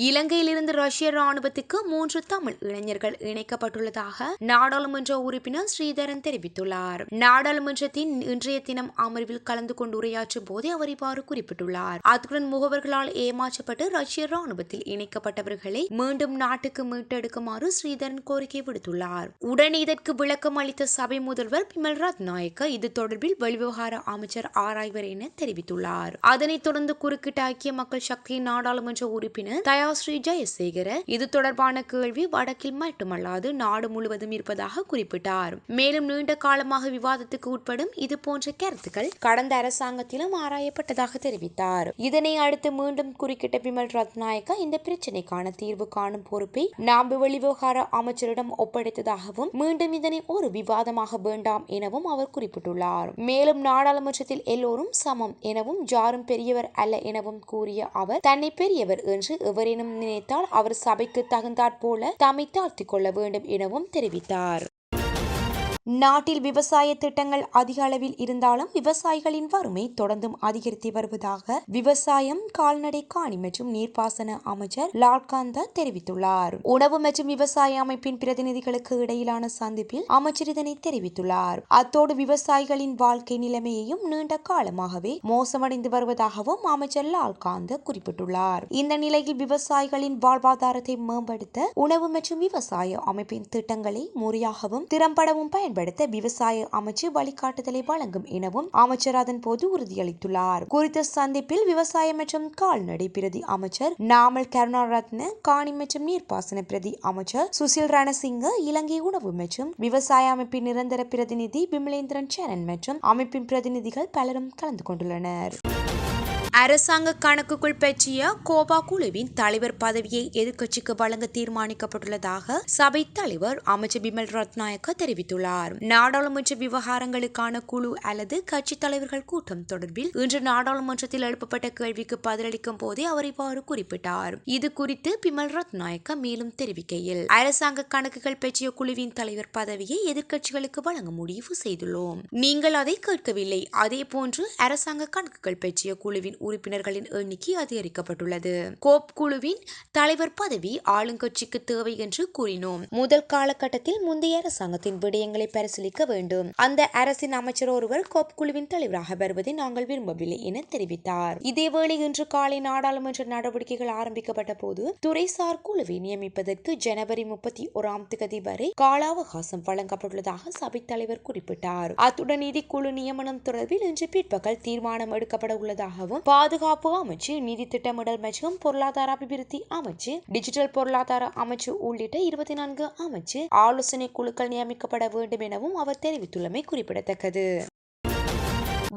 இலங்கையிலிருந்து ரஷ்ய ராணுவத்துக்கு மூன்று தமிழ் இளைஞர்கள் இணைக்கப்பட்டுள்ளதாக நாடாளுமன்ற உறுப்பினர் ஸ்ரீதரன் தெரிவித்துள்ளார். நாடாளுமன்றத்தின் இன்றைய தினம் அமர்வில் கலந்து கொண்டு உரையாற்றும் போதே அவர் இவ்வாறு குறிப்பிட்டுள்ளார். அத்துடன் முகவர்களால் ஏமாற்றப்பட்டு ரஷ்ய ராணுவத்தில் இணைக்கப்பட்டவர்களை மீண்டும் நாட்டுக்கு மீட்டெடுக்குமாறு ஸ்ரீதரன் கோரிக்கை விடுத்துள்ளார். உடன் இதற்கு விளக்கம் அளித்த சபை முதல்வர் பிமல் ரத்நாயக்க இது தொடர்பில் வெளிவிவகார அமைச்சர் ஆராய்வர் என தெரிவித்துள்ளார். அதனைத் தொடர்ந்து குறுக்கிட்ட ஐக்கிய மக்கள் சக்தி நாடாளுமன்ற உறுப்பினர் தயாஸ்ரீ ஜெயசேகர இது தொடர்பான கேள்வி வடக்கில் மட்டுமல்லாது நாடு முழுவதும் இருப்பதாக குறிப்பிட்டார். மேலும் நீண்ட காலமாக விவாதத்துக்கு உட்படும் இது போன்ற கருத்துக்கள் கடந்த அரசாங்கத்திலும் ஆராயப்பட்டதாக தெரிவித்தார். இதனை அடுத்து மீண்டும் குறுக்கிட்ட பிமல் ரத்நாயக்கா இந்த பிரச்சினைக்கான தீர்வு காணும் பொறுப்பை நாம்பு வெளிவிவகார அமைச்சரிடம் ஒப்படைத்ததாகவும் மீண்டும் இதனை ஒரு விவாதமாக வேண்டாம் எனவும் அவர் குறிப்பிட்டுள்ளார். மேலும் நாடாளுமன்றத்தில் எல்லோரும் சமம் எனவும் யாரும் பெரியவர் அல்ல எனவும் கூறிய அவர் தன்னை பெரியவர் என்று எவரேனும் நினைத்தால் அவர் சபைக்கு தகுந்தாற் போல தம்மை தாழ்த்திக் கொள்ள வேண்டும் எனவும் தெரிவித்தார். நாட்டில் விவசாய திட்டங்கள் அதிக அளவில் இருந்தாலும் விவசாயிகளின் வறுமை தொடர்ந்தும் அதிகரித்து வருவதாக விவசாயம் கால்நடை காணி மற்றும் நீர்ப்பாசன அமைச்சர் லால்காந்தா தெரிவித்துள்ளார். உணவு மற்றும் விவசாய அமைப்பின் பிரதிநிதிகளுக்கு இடையிலான சந்திப்பில் அமைச்சர் இதனை தெரிவித்துள்ளார். அத்தோடு விவசாயிகளின் வாழ்க்கை நிலைமையையும் நீண்ட காலமாகவே மோசமடைந்து வருவதாகவும் அமைச்சர் லால்காந்த குறிப்பிட்டுள்ளார். இந்த நிலையில் விவசாயிகளின் வாழ்வாதாரத்தை மேம்படுத்த உணவு மற்றும் விவசாய அமைப்பின் திட்டங்களை முறையாகவும் திறம்படவும் பயன் பயன்படுத்த விவசாய அமைச்சு வழிகாட்டுதலை வழங்கும் எனவும் அமைச்சர் அதன் போது உறுதியளித்துள்ளார். குறித்த சந்திப்பில் விவசாய மற்றும் கால்நடை பிரதி அமைச்சர் நாமல் கருணாரத்ன காணி மற்றும் நீர்ப்பாசன பிரதி அமைச்சர் சுசில் ரணசிங்க இலங்கை உணவு மற்றும் விவசாய அமைப்பின் நிரந்தர பிரதிநிதி விமலேந்திரன் சேனன் மற்றும் அமைப்பின் பிரதிநிதிகள் பலரும் கலந்து கொண்டுள்ளனர். அரசாங்க கணக்குக்குள் பற்றிய கோபா குழுவின் தலைவர் பதவியை எதிர்க்கட்சிக்கு வழங்க தீர்மானிக்கப்பட்டுள்ளதாக சபை தலைவர் அமைச்சர் பிமல் ரத்நாயக்க தெரிவித்துள்ளார். நாடாளுமன்ற விவகாரங்களுக்கான குழு அல்லது கட்சி தலைவர்கள் கூட்டம் தொடர்பில் இன்று நாடாளுமன்றத்தில் எழுப்பப்பட்ட கேள்விக்கு பதிலளிக்கும் போதே அவர் இவ்வாறு குறிப்பிட்டார். இது குறித்து பிமல் ரத்நாயக்க மேலும் தெரிவிக்கையில் அரசாங்க கணக்குகள் பற்றிய குழுவின் தலைவர் பதவியை எதிர்க்கட்சிகளுக்கு வழங்க முடிவு செய்துள்ளோம். நீங்கள் அதை கேட்கவில்லை. அதே போன்று அரசாங்க கணக்குகள் பற்றிய குழுவின் உறுப்பினர்களின் எண்ணிக்கை அதிகரிக்கப்பட்டுள்ளது. கோப் குழுவின் தலைவர் பதவி ஆளுங்கட்சிக்கு தேவை என்று கூறினோம். முதல் காலகட்டத்தில் முந்தைய அரசாங்கத்தின் விடயங்களை பரிசீலிக்க வேண்டும். அந்த அரசின் அமைச்சர் ஒருவர் கோப் குழுவின் தலைவராக வருவதை நாங்கள் விரும்பவில்லை என தெரிவித்தார். இதேவேளை இன்று காலை நாடாளுமன்ற நடவடிக்கைகள் ஆரம்பிக்கப்பட்ட போது துறைசார் குழுவை நியமிப்பதற்கு ஜனவரி முப்பத்தி ஓராம் தேதி வரை கால அவகாசம் வழங்கப்பட்டுள்ளதாக சபைத் தலைவர் குறிப்பிட்டார். அத்துடன் நிதிக்குழு நியமனம் தொடர்பில் இன்று பிற்பகல் தீர்மானம் எடுக்கப்பட உள்ளதாகவும் பாதுகாப்பு அமைச்சு நிதி திட்டமிடல் மற்றும் பொருளாதார அபிவிருத்தி அமைச்சு டிஜிட்டல் பொருளாதார அமைச்சு உள்ளிட்ட இருபத்தி நான்கு அமைச்சு ஆலோசனை குழுக்கள் நியமிக்கப்பட வேண்டும் எனவும் அவர் தெரிவித்துள்ளமை குறிப்பிடத்தக்கது.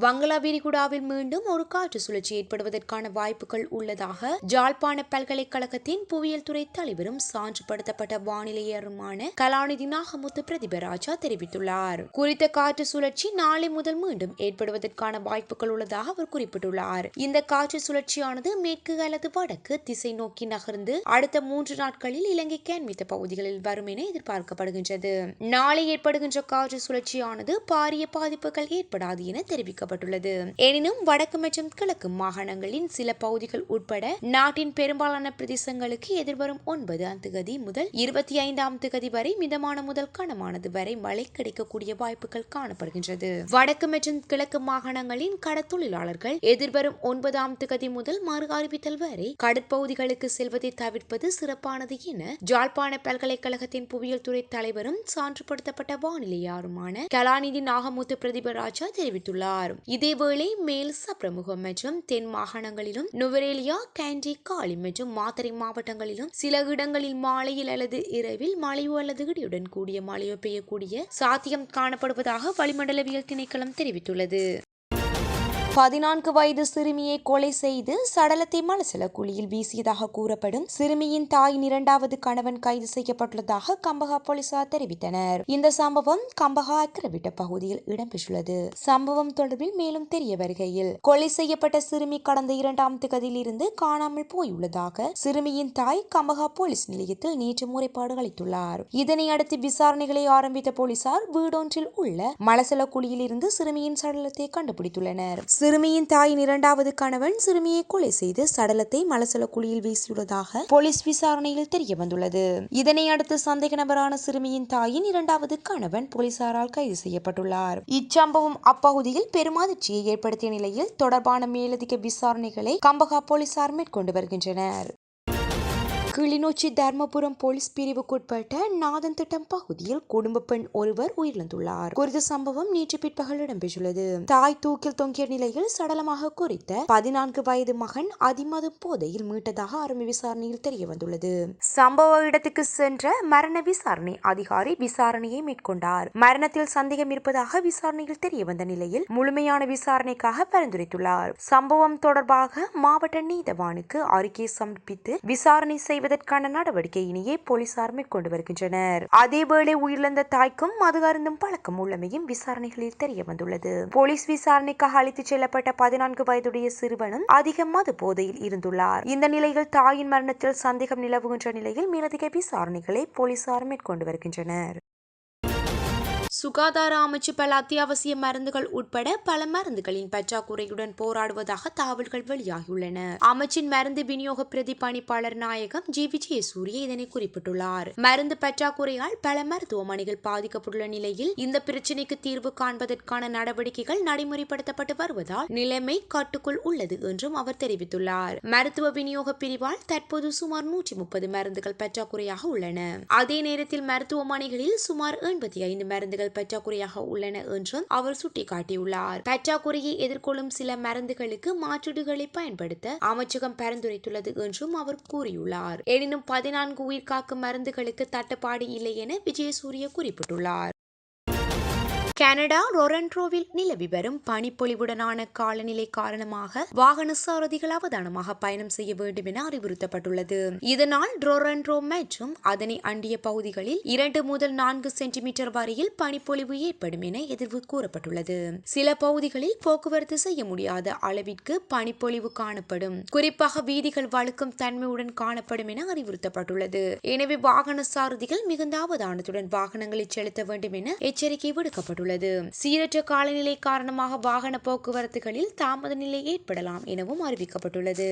வங்களா விரிகுடாவில் மீண்டும் ஒரு காற்று சுழற்சி ஏற்படுவதற்கான வாய்ப்புகள் உள்ளதாக ஜாழ்ப்பாண பல்கலைக்கழகத்தின் புவியியல் துறை தலைவரும் சான்றுபடுத்தப்பட்ட வானிலையருமான கலாநிதி நாகமுத்து பிரதிபராஜா தெரிவித்துள்ளார். குறித்த காற்று சுழற்சி நாளை முதல் மீண்டும் ஏற்படுவதற்கான வாய்ப்புகள் உள்ளதாக அவர் குறிப்பிட்டுள்ளார். இந்த காற்று சுழற்சியானது மேற்கு அல்லது வடக்கு திசை நோக்கி நகர்ந்து அடுத்த மூன்று நாட்களில் இலங்கை கேன்மித்த பகுதிகளில் வரும் என எதிர்பார்க்கப்படுகின்றது. நாளை ஏற்படுகின்ற காற்று சுழற்சியானது பாரிய பாதிப்புகள் ஏற்படாது என தெரிவிக்க தெரிவிக்கப்பட்டுள்ளது எனினும் வடக்கு மற்றும் கிழக்கு மாகாணங்களின் சில பகுதிகள் உட்பட நாட்டின் பெரும்பாலான பிரதேசங்களுக்கு எதிர்வரும் ஒன்பதாம் திகதி முதல் இருபத்தி ஐந்தாம் திகதி வரை மிதமான முதல் கனமானது வரை மழை கிடைக்கக்கூடிய வாய்ப்புகள் காணப்படுகின்றது. வடக்கு மற்றும் கிழக்கு மாகாணங்களின் கடத்தொழிலாளர்கள் எதிர்வரும் ஒன்பதாம் திகதி முதல் மறு அறிவித்தல் வரை கடற்பகுதிகளுக்கு செல்வதை தவிர்ப்பது சிறப்பானது என ஜாழ்ப்பாண பல்கலைக்கழகத்தின் புவியியல் துறை தலைவரும் சான்றுபடுத்தப்பட்ட வானிலையாருமான கலாநிதி நாகமுத்து பிரதிபராஜா தெரிவித்துள்ளார். இதேவேளை மேல் சப்ரமுகம் மற்றும் தென் மாகாணங்களிலும் நுவரேலியா கேண்டி காலி மற்றும் மாத்தறை மாவட்டங்களிலும் சில இடங்களில் மாலையில் அல்லது இரவில் மழையோ அல்லது இடியுடன் கூடிய மழையோ பெய்யக்கூடிய சாத்தியம் காணப்படுவதாக வளிமண்டலவியல் திணைக்களம் தெரிவித்துள்ளது. பதினான்கு வயது சிறுமியை கொலை செய்து சடலத்தை மலசல குழியில் வீசியதாக கூறப்படும் சிறுமியின் தாயின் இரண்டாவது கணவன் கைது செய்யப்பட்டுள்ளதாக கம்பகா போலீசார் தெரிவித்தனர். இந்த சம்பவம் கம்பகா அக்கிரவிட்ட பகுதியில் இடம்பெற்றுள்ளது. சம்பவம் தொடர்பில் மேலும் தெரிய வருகையில் கொலை செய்யப்பட்ட சிறுமி கடந்த இரண்டாம் திகதியிலிருந்து காணாமல் போயுள்ளதாக சிறுமியின் தாய் கம்பகா போலீஸ் நிலையத்தில் நேற்று முறைப்பாடு அளித்துள்ளார். இதனை அடுத்து விசாரணைகளை ஆரம்பித்த போலீசார் வீடொன்றில் உள்ள மலசல குழியில் இருந்து சிறுமியின் சடலத்தை கண்டுபிடித்துள்ளனர். சிறுமியின் தாயின் இரண்டாவது கணவன் சிறுமியை கொலை செய்து சடலத்தை மலசல குழியில் வீசியுள்ளதாக போலீஸ் விசாரணையில் தெரிய வந்துள்ளது இதனை அடுத்து சந்தேக நபரான சிறுமியின் தாயின் இரண்டாவது கணவன் போலீசாரால் கைது செய்யப்பட்டுள்ளார். இச்சம்பவம் அப்பகுதியில் பெரும் அதிர்ச்சியை ஏற்படுத்திய நிலையில் தொடர்பான மேலதிக விசாரணைகளை கம்பகா போலீசார் மேற்கொண்டு வருகின்றனர். கிளிநொச்சி தர்மபுரம் போலீஸ் பிரிவுக்குட்பட்ட நாதன் திட்டம் பகுதியில் குடும்ப பெண் ஒருவர் உயிரிழந்துள்ளார். குறித்த சம்பவம் நேற்று பிற்பகல் இடம்பெற்றுள்ளது. தாய் தூக்கில் தொங்கிய நிலையில் சடலமாக குறித்த பதினான்கு வயது மகன் அதிமது போதையில் மீட்டதாக ஆரம்ப விசாரணையில் தெரிய வந்துள்ளது சம்பவ இடத்துக்கு சென்ற மரண விசாரணை அதிகாரி விசாரணையை மேற்கொண்டார். மரணத்தில் சந்தேகம் இருப்பதாக விசாரணையில் தெரிய வந்த நிலையில் முழுமையான விசாரணைக்காக பரிந்துரைத்துள்ளார். சம்பவம் தொடர்பாக மாவட்ட நீதவானுக்கு அறிக்கை சமர்ப்பித்து விசாரணை செய்வதற்கான நடவடிக்கையினையே போலீசார் மேற்கொண்டு வருகின்றனர். அதேவேளை உயிரிழந்த தாய்க்கும் மது அருந்தும் பழக்கம் உள்ளமையும் விசாரணைகளில் தெரிய வந்துள்ளது. போலீஸ் விசாரணைக்காக அழைத்துச் செல்லப்பட்ட பதினான்கு வயதுடைய சிறுவனும் அதிக மது போதையில் இருந்துள்ளார். இந்த நிலையில் தாயின் மரணத்தில் சந்தேகம் நிலவுகின்ற நிலையில் மேலதிக விசாரணைகளை போலீசார் மேற்கொண்டு வருகின்றனர். சுகாதார அமைச்சு பல அத்தியாவசிய மருந்துகள் உட்பட பல மருந்துகளின் பற்றாக்குறையுடன் போராடுவதாக தகவல்கள் வெளியாகியுள்ளன. அமைச்சின் மருந்து விநியோக பிரதி பணிப்பாளர் நாயகம் ஜி. விஜயசூரிய இதனை குறிப்பிட்டுள்ளார். மருந்து பற்றாக்குறையால் பல மருத்துவமனைகள் பாதிக்கப்பட்டுள்ள நிலையில் இந்த பிரச்சினைக்கு தீர்வு காண்பதற்கான நடவடிக்கைகள் நடைமுறைப்படுத்தப்பட்டு வருவதால் நிலைமை கட்டுக்குள் உள்ளது என்றும் அவர் தெரிவித்துள்ளார். மருத்துவ விநியோக பிரிவால் தற்போது சுமார் நூற்றி முப்பது மருந்துகள் பற்றாக்குறையாக உள்ளன. அதே நேரத்தில் மருத்துவமனைகளில் சுமார் எண்பத்தி ஐந்து மருந்துகள் பற்றாக்குறையாக உள்ளன என்றும் அவர் சுட்டிக்காட்டியுள்ளார். பற்றாக்குறையை எதிர்கொள்ளும் சில மருந்துகளுக்கு மாற்றீடுகளை பயன்படுத்த அமைச்சகம் பரிந்துரைத்துள்ளது என்றும் அவர் கூறியுள்ளார். எனினும் பதினான்கு உயிர்காக்கும் மருந்துகளுக்கு தட்டுப்பாடு இல்லை என விஜயசூரிய குறிப்பிட்டுள்ளார். கனடா ரொரன்ட்ரோவில் நிலவி வரும் பனிப்பொழிவுடனான காலநிலை காரணமாக வாகன சாரதிகள் அவதானமாக பயணம் செய்ய வேண்டும் என அறிவுறுத்தப்பட்டுள்ளது. இதனால் ரொரன்ட்ரோ மற்றும் அதனை அண்டிய பகுதிகளில் இரண்டு முதல் நான்கு சென்டிமீட்டர் வரையில் பனிப்பொழிவு ஏற்படும் என எதிர்வு கூறப்பட்டுள்ளது. சில பகுதிகளில் போக்குவரத்து செய்ய முடியாத அளவிற்கு பனிப்பொழிவு காணப்படும். குறிப்பாக வீதிகள் வழுக்கும் தன்மையுடன் காணப்படும் என அறிவுறுத்தப்பட்டுள்ளது. எனவே வாகன சாரதிகள் மிகுந்த அவதானத்துடன் வாகனங்களை செலுத்த வேண்டும் என எச்சரிக்கை விடுக்கப்பட்டுள்ளது. உள்ளது சீரற்ற காலநிலை காரணமாக வாகன போக்குவரத்துகளில் தாமத நிலை ஏற்படலாம் எனவும் அறிவிக்கப்பட்டுள்ளது.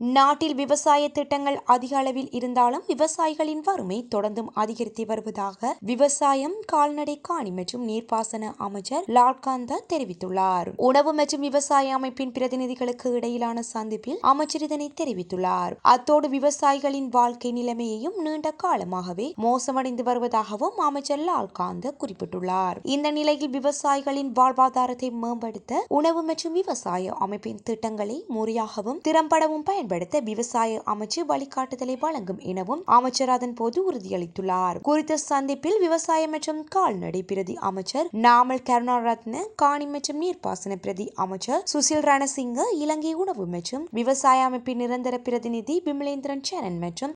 நாட்டில் விவசாய திட்டங்கள் அதிக அளவில் இருந்தாலும் விவசாயிகளின் வறுமை தொடர்ந்தும் அதிகரித்து வருவதாக விவசாயம் கால்நடை காணி மற்றும் நீர்ப்பாசன அமைச்சர் லால்காந்தா தெரிவித்துள்ளார். உணவு மற்றும் விவசாய அமைப்பின் பிரதிநிதிகளுக்கு இடையிலான சந்திப்பில் அமைச்சர் இதனை தெரிவித்துள்ளார். அத்தோடு விவசாயிகளின் வாழ்க்கை நிலைமையையும் நீண்ட காலமாகவே மோசமடைந்து வருவதாகவும் அமைச்சர் லால்காந்த குறிப்பிட்டுள்ளார். இந்த நிலையில் விவசாயிகளின் வாழ்வாதாரத்தை மேம்படுத்த உணவு மற்றும் விவசாய அமைப்பின் திட்டங்களை முறையாகவும் திறம்படவும் பயன் பயன்படுத்த விவசாய அமைச்சு வழிகாட்டுதலை வழங்கும் எனவும் அமைச்சர் அதன் போது உறுதியளித்துள்ளார். குறித்த சந்திப்பில் விவசாய மற்றும் கால்நடை பிரதி அமைச்சர் நாமல் கருணாரத்ன காணி மற்றும் நீர்ப்பாசன பிரதி அமைச்சர் சுசில் ரணசிங்க இலங்கை உணவு மற்றும் விவசாய அமைப்பின் நிரந்தர பிரதிநிதி விமலேந்திரன் சரண் மற்றும்